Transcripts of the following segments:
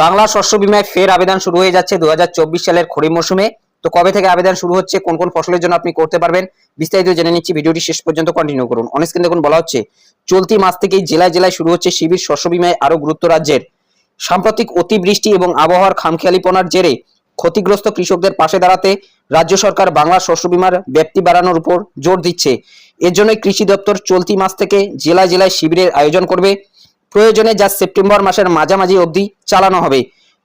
বাংলা শস্য বিমায় ফের আবেদন শুরু হয়ে যাচ্ছে দু হাজার চব্বিশ সালের খরিফ মৌসুমে। তো কবে থেকে আবেদন শুরু হচ্ছে, কোন কোন ফসলের জন্য আপনি করতে পারবেন, বিস্তারিত জেনে নিচ্ছি, ভিডিওটি শেষ পর্যন্ত কন্টিনিউ করুন। অনেক দেখুন, বলা হচ্ছে, চলতি মাস থেকেই জেলায় জেলায় শুরু হচ্ছে শিবির শস্য বিমায় আরও গুরুত্ব রাজ্যের। সাম্প্রতিক অতিবৃষ্টি এবং আবহাওয়ার খামখেয়ালিপনার জেরে ক্ষতিগ্রস্ত কৃষকদের পাশে দাঁড়াতে রাজ্য সরকার বাংলা শস্য বিমার ব্যাপ্তি বাড়ানোর উপর জোর দিচ্ছে। এর জন্যই কৃষি দপ্তর চলতি মাস থেকে জেলায় জেলায় শিবিরের আয়োজন করবে। প্রয়োজনে যা সেপ্টেম্বর মাসের মাঝামাঝি অবধি চালানো হবে।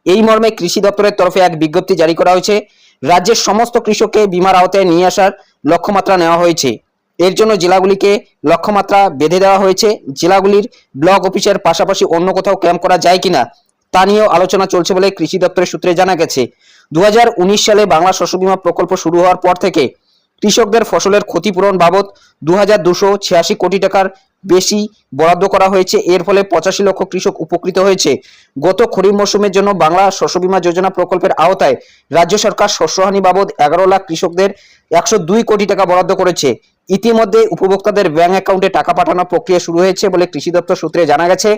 এই মর্মে কৃষি দপ্তরের তরফে এক বিজ্ঞপ্তি জারি করা হয়েছে। রাজ্যের সমস্ত কৃষককে বিমার আওতায় নিয়ে আসার লক্ষ্যমাত্রা নেওয়া হয়েছে। এর জন্য জেলাগুলিকে লক্ষ্যমাত্রা বেঁধে দেওয়া হয়েছে। জেলাগুলির ব্লক অফিসের পাশাপাশি অন্য কোথাও ক্যাম্প করা যায় কিনা তা নিয়েও আলোচনা চলছে বলে কৃষি দপ্তরের সূত্রে জানা গেছে। দু হাজার উনিশ সালে বাংলা শস্য বীমা প্রকল্প শুরু হওয়ার পর থেকে কৃষকদের ফসলের ক্ষতিপূরণ বাবদ দু ছিয়াশি কোটি টাকার বেশি বরাদ্দ করা হয়েছে। এর ফলে পঁচাশি লক্ষ কৃষক উপকৃত হয়েছে। গত খরিফ মৌসুমের জন্য বাংলা শস্য বীমা যোজনা প্রকল্পের আওতায় রাজ্য সরকার শস্যহানি বাবদ এগারো লাখ কৃষকদের একশো দুই কোটি টাকা বরাদ্দ করেছে। ইতিমধ্যে উপভোক্তাদের ব্যাংক অ্যাকাউন্টে টাকা পাঠানোর প্রক্রিয়া শুরু হয়েছে বলে কৃষি দপ্তর সূত্রে জানা গেছে।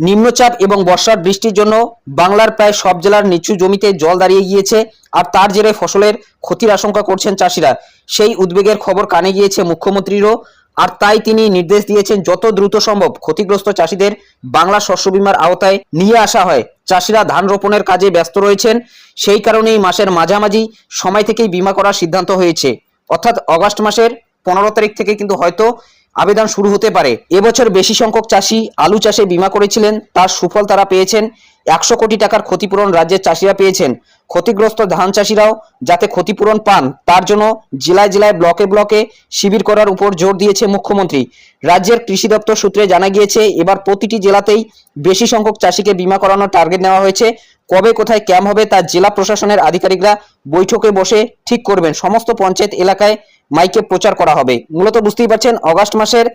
নিম্নচাপ এবং বর্ষার বৃষ্টির জন্য বাংলার প্রায় সব জেলার নিচু জমিতে জল দাঁড়িয়ে গিয়েছে আর তার জেরে ফসলের ক্ষতির আশঙ্কা করছেন চাষিরা। সেই উদ্বেগের খবর কানে গিয়েছে মুখ্যমন্ত্রীরও আর তাই তিনি নির্দেশ দিয়েছেন যত দ্রুত সম্ভব ক্ষতিগ্রস্ত চাষিদের বাংলা শস্য বীমার আওতায় নিয়ে আসা হয়। চাষিরা ধান রোপণের কাজে ব্যস্ত রয়েছেন। সেই কারণেই মাসের মাঝামাঝি সময় থেকেই বীমা করার সিদ্ধান্ত হয়েছে। অর্থাৎ অগাস্ট মাসের পনেরো তারিখ থেকে কিন্তু হয়তো আবেদন শুরু হতে পারে। এবছর বেশি সংখ্যক চাষি আলু চাষে বীমা করেছিলেন, তার সুফল তারা পেয়েছেন। একশো কোটি টাকার ক্ষতিপূরণ রাজ্যের চাষিরা পেয়েছেন। ক্ষতিগ্রস্ত ধান চাষিরাও যাতে ক্ষতিপূরণ পান, তার জন্য জেলায় জেলায় ব্লকে ব্লকে শিবির করার উপর জোর দিয়েছে মুখ্যমন্ত্রী। রাজ্যের কৃষি দপ্তর সূত্রে জানা গিয়েছে, এবার প্রতিটি জেলাতেই বেশি সংখ্যক চাষিকে বিমা করানোর টার্গেট নেওয়া হয়েছে। কবে কোথায় ক্যাম্প হবে তা জেলা প্রশাসনের আধিকারিকরা বৈঠকে বসে ঠিক করবেন। সমস্ত পঞ্চায়েত এলাকায় মাইকে প্রচার করা হবে। মূলত বুঝতেই পারছেন অগাস্ট মাসের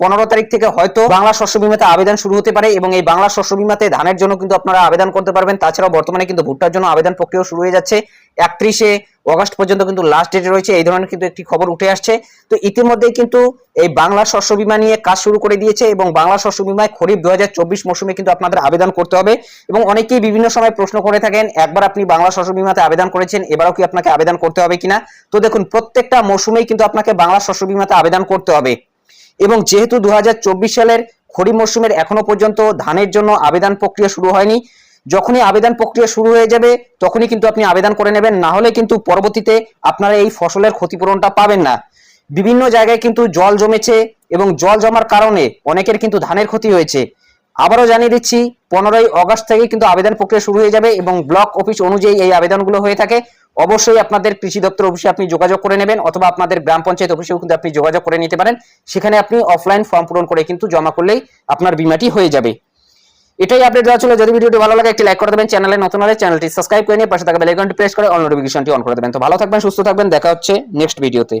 পনেরো তারিখ থেকে হয়তো বাংলা শস্য বিমাতে আবেদন শুরু হতে পারে এবং এই বাংলা শস্য বিমাতে ধানের জন্য কিন্তু আপনারা আবেদন করতে পারবেন। তাছাড়াও বর্তমানে কিন্তু ভুট্টার জন্য আবেদন প্রক্রিয়া শুরু হয়ে যাচ্ছে। একত্রিশে অগস্ট পর্যন্ত কিন্তু লাস্ট ডেটে রয়েছে, এই ধরনের কিন্তু একটি খবর উঠে আসছে। তো ইতিমধ্যেই কিন্তু এই বাংলা শস্য বিমা নিয়ে কাজ শুরু করে দিয়েছে এবং বাংলা শস্য বিমায় খরিফ দু মৌসুমে কিন্তু আপনাদের আবেদন করতে হবে এবং অনেকেই বিভিন্ন সময় প্রশ্ন করে থাকেন, একবার আপনি বাংলা শস্য বিমাতে আবেদন করেছেন, এবারও কি আপনাকে আবেদন করতে হবে কিনা? তো দেখুন, প্রত্যেকটা মৌসুমেই কিন্তু আপনাকে বাংলা শস্য বিমাতে আবেদন করতে হবে। এবং যেহেতু দু হাজার চব্বিশ সালের খরিফ মরশুমের এখনও পর্যন্ত ধানের জন্য আবেদন প্রক্রিয়া শুরু হয়নি, যখনই আবেদন প্রক্রিয়া শুরু হয়ে যাবে, তখনই কিন্তু আপনি আবেদন করে নেবেন, না হলে কিন্তু পরবর্তীতে আপনারা এই ফসলের ক্ষতিপূরণটা পাবেন না। বিভিন্ন জায়গায় কিন্তু জল জমেছে এবং জল জমার কারণে অনেকের কিন্তু ধানের ক্ষতি হয়েছে। আবারও জানিয়ে দিচ্ছি, পনেরোই অগস্ট থেকে কিন্তু আবেদন প্রক্রিয়া শুরু হয়ে যাবে এবং ব্লক অফিস অনুযায়ী এই আবেদনগুলো হয়ে থাকে। অবশ্যই আপনাদের কৃষি দপ্তর অফিসে আপনি যোগাযোগ করে নেবেন অথবা আপনাদের গ্রাম পঞ্চায়েত অফিসেও কিন্তু আপনি যোগাযোগ করে নিতে পারেন। সেখানে আপনি অফলাইন ফর্ম পূরণ করে কিন্তু জমা করলেই আপনার বিমাটি হয়ে যাবে। এটাই আপডেট দেওয়া ছিল। যদি ভিডিওটি ভালো লাগে, একটি লাইক করে দেবেন। চ্যানেলে নতুন হলে চ্যানেলটি সাবস্ক্রাইব করে নিয়ে পাশে থাকা বেল আইকনটি প্রেস করে অল নোটিফিকেশনটি অন করে দেবেন। তো ভালো থাকবেন, সুস্থ থাকবেন। দেখা হচ্ছে নেক্সট ভিডিওতে